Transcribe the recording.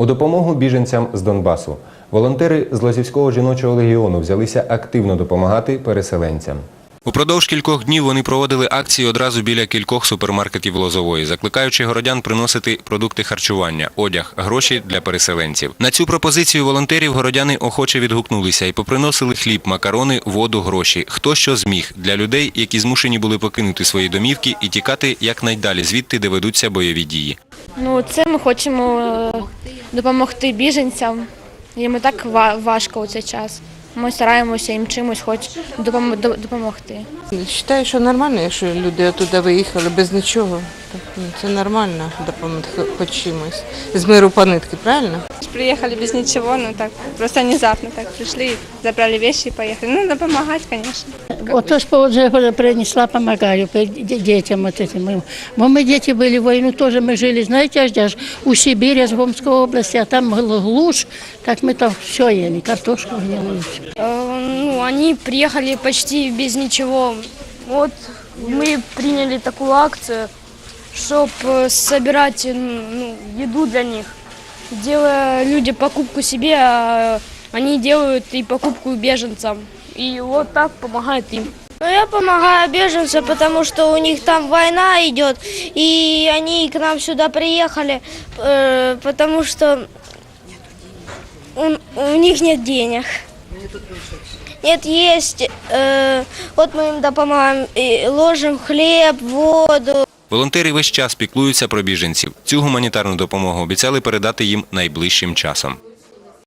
У допомогу біженцям з Донбасу волонтери з Лозівського жіночого легіону взялися активно допомагати переселенцям. Упродовж кількох днів вони проводили акції одразу біля кількох супермаркетів Лозової, закликаючи городян приносити продукти харчування, одяг, гроші для переселенців. На цю пропозицію волонтерів городяни охоче відгукнулися і поприносили хліб, макарони, воду, гроші. Хто що зміг для людей, які змушені були покинути свої домівки і тікати якнайдалі звідти, де ведуться бойові дії. Ну, це ми хочемо е, допомогти біженцям. Їм і так ва- важко у цей час. Ми стараємося їм чимось хоч допом- допомогти. Вважаю, що нормально, якщо люди оттуда виїхали без нічого. Так, ну, це нормально допомогти хоч чимось. З миру по нитки, правильно? Приехали без ничего, ну так, просто внезапно так пришли, забрали вещи и поехали. Ну, надо помогать, конечно. Вот то, что вот же принесла, помогаю пе- де- детям вот этим. Мы, мы, мы дети были в войну, тоже мы жили, знаете, аж даже у Сибири, с Гомской области, а там гл- глушь, так мы там все ели, картошку гнилую. всё. Э, ну, они приехали почти без ничего. Вот мы приняли такую акцию, Чтобы собирать ну, еду для них. Делая люди покупку себе, а они делают и покупку беженцам. И вот так помогает им. Ну, я помогаю беженцам, потому что у них там война идет, и они к нам сюда приехали, э, потому что у, у них нет денег. Нет, есть. э, вот мы им допомагаем, и ложим хлеб, воду. Волонтери весь час піклуються про біженців. Цю гуманітарну допомогу обіцяли передати їм найближчим часом.